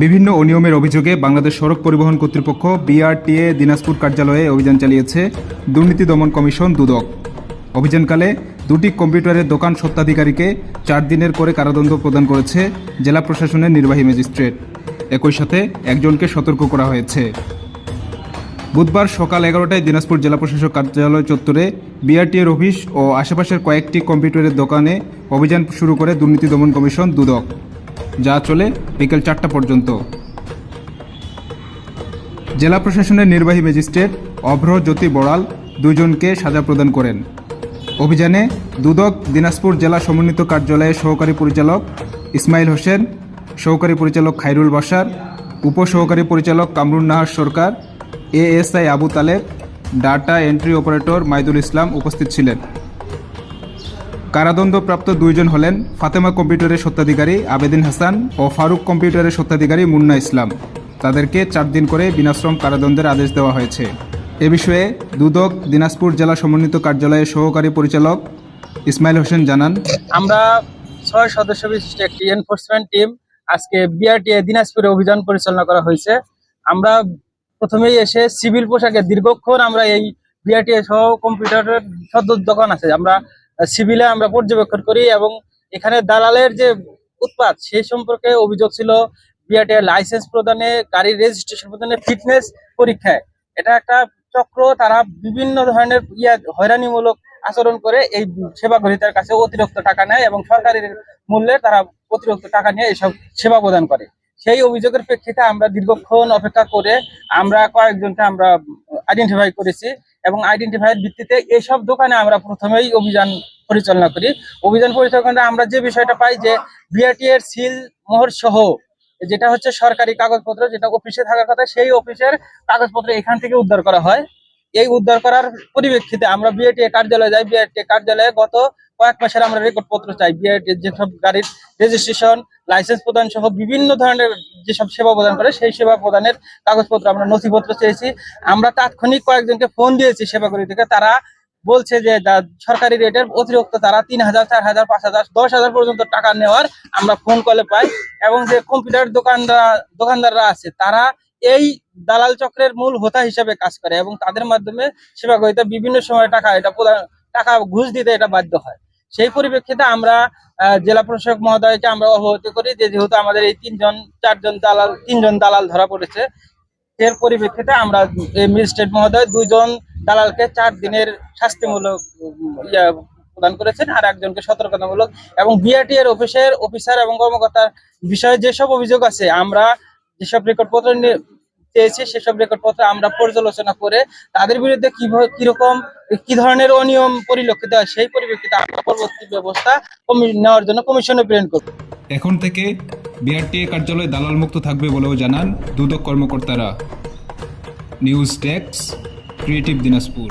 বিভিন্ন অনিয়মের অভিযোগে বাংলাদেশ সড়ক পরিবহন কর্তৃপক্ষ বিআরটিএ দিনাজপুর কার্যালয়ে অভিযান চালিয়েছে দুর্নীতি দমন কমিশন দুদক। অভিযানকালে দুটি কম্পিউটারের দোকান সত্ত্বাধিকারীকে চার দিনের করে কারাদণ্ড প্রদান করেছে জেলা প্রশাসনের নির্বাহী ম্যাজিস্ট্রেট। একই সাথে একজনকে সতর্ক করা হয়েছে। বুধবার সকাল এগারোটায় দিনাজপুর জেলা প্রশাসক কার্যালয় চত্বরে বিআরটিএর অফিস ও আশেপাশের কয়েকটি কম্পিউটারের দোকানে অভিযান শুরু করে দুর্নীতি দমন কমিশন দুদক। যা চলে বিকেল চারটা পর্যন্ত। জেলা প্রশাসনের নির্বাহী ম্যাজিস্ট্রেট অভ্র জ্যোতি বড়াল দুজনকে সাজা প্রদান করেন। অভিযানে দুদক দিনাজপুর জেলা সমন্বিত কার্যালয়ের সহকারী পরিচালক ইসমাইল হোসেন, সহকারী পরিচালক খাইরুল বাসার উপসহকারী পরিচালক Kamrun Nahar Sarkar, ASI Abu Taleb, data entry operator Maidul Islam উপস্থিত ছিলেন। কারাদণ্ডপ্রাপ্ত দুইজন হলেন ফাতেমা কম্পিউটারের সত্ত্বাধিকারী আবেদিন হাসান ও ফারুক কম্পিউটারের সত্ত্বাধিকারী মুন্না ইসলাম। তাদেরকে চার দিন করে বিনাশ্রম কারাদণ্ডের আদেশ দেওয়া হয়েছে। এ বিষয়ে দুদক দিনাজপুর জেলা সমন্বিত কার্যালয়ের সহকারী পরিচালক ইসমাইল হোসেন জানান, আমরা ছয় সদস্য বিশিষ্ট একটি এনফোর্সমেন্ট টিম আজকে বিআরটিএ দিনাজপুরে অভিযান পরিচালনা করা হয়েছে। আমরা প্রথমেই এসে সিভিল পোশাকে দীর্ঘক্ষণ আমরা এই বিআরটিএ সহ কম্পিউটারের সদর দোকান আছে। আমরা সিভিলে আমরা পর্যবেক্ষণ করি এবং এখানে দালালের যে উৎপাদ সে সম্পর্কে অভিযোগ ছিল বিআরটিএ লাইসেন্স প্রদানে, গাড়ির রেজিস্ট্রেশন প্রদানে ফিটনেস পরীক্ষায়। এটা একটা চক্র, তারা বিভিন্ন ধরনের ইয়া হয়রানিমূলক আচরণ করে, এই সেবা গ্রহীতার কাছে অতিরিক্ত টাকা নেয় এবং সরকারের মূল্যে তারা অতিরিক্ত টাকা নিয়ে এইসব সেবা প্রদান করে। সেই অভিযোগের প্রেক্ষিতে আমরা দীর্ঘক্ষণ অপেক্ষা করে আমরা কয়েকজনকে আমরা আইডেন্টিফাই করেছি এবং আইডেন্টিফাইয়ের ভিত্তিতে এইসব দোকানে আমরা প্রথমেই অভিযান পরিচালনা করি। অভিযান পরিচালনা আমরা যে বিষয়টা পাই যে বিআরটি এর সিল মোহর সহ, যেটা হচ্ছে সরকারি কাগজপত্র, যেটা অফিসে থাকার কথা, সেই অফিসের কাগজপত্র এখান থেকে উদ্ধার করা হয়। এই উদ্ধার করার পরিপ্রেক্ষিতে আমরা বিআরটি কার্যালয়ে যাই। বিআরটি কার্যালয়ে গত কয়েক মাসের আমরা রেকর্ড পত্র চাই। বিআরটি যেসব গাড়ির রেজিস্ট্রেশন লাইসেন্স প্রদান সহ বিভিন্ন ধরনের যেসব সেবা প্রদান করে, সেই সেবা প্রদানের কাগজপত্র আমরা নথিপত্র চেয়েছি। আমরা তাৎক্ষণিক কয়েকজনকে ফোন দিয়েছি সেবাগুলি থেকে। তারা বলছে যে সরকারি রেটের অতিরিক্ত তারা তিন হাজার, চার হাজার, পাঁচ হাজার, দশ হাজার পর্যন্ত টাকা নেওয়ার আমরা ফোন কলে পাই এবং যে কম্পিউটার দোকানদার দোকানদাররা আছে, তারা এই দালাল চক্রের মূল হোতা হিসেবে কাজ করে এবং তাদের মাধ্যমে সেবা গ্রহীতা বিভিন্ন সময় টাকা, এটা টাকা ঘুষ দিতে এটা বাধ্য হয়। সেই পরিপ্রেক্ষিতে আমরা জেলা প্রশাসক মহোদয়কে আমরা অবগত করি যে যেহেতু আমাদের এই তিনজন, চারজন দালাল, তিনজন দালাল ধরা পড়েছে, এর পরিপ্রেক্ষিতে আমরা ম্যাজিস্ট্রেট মহোদয় দুইজন দালালকে চার দিনের শাস্তিমূলক ইয়া প্রদান করেছেন আর একজনকে সতর্কতামূলক এবং বিআরটি এর অফিসের অফিসার এবং কর্মকর্তার বিষয়ে যেসব অভিযোগ আছে, আমরা যেসব রেকর্ডপত্র চেয়েছি সেসব রেকর্ডপত্র আমরা পর্যালোচনা করে তাদের বিরুদ্ধে কীভাবে, কীরকম, কি ধরনের অনিয়ম পরিলক্ষিত হয়, সেই পরিপ্রেক্ষিতে আমরা পরবর্তী ব্যবস্থা নেওয়ার জন্য কমিশনে প্রেরণ করব। এখন থেকে বিআরটিএ কার্যালয় দালাল মুক্ত থাকবে বলেও জানান দুদক কর্মকর্তারা। News desk creative Dinajpur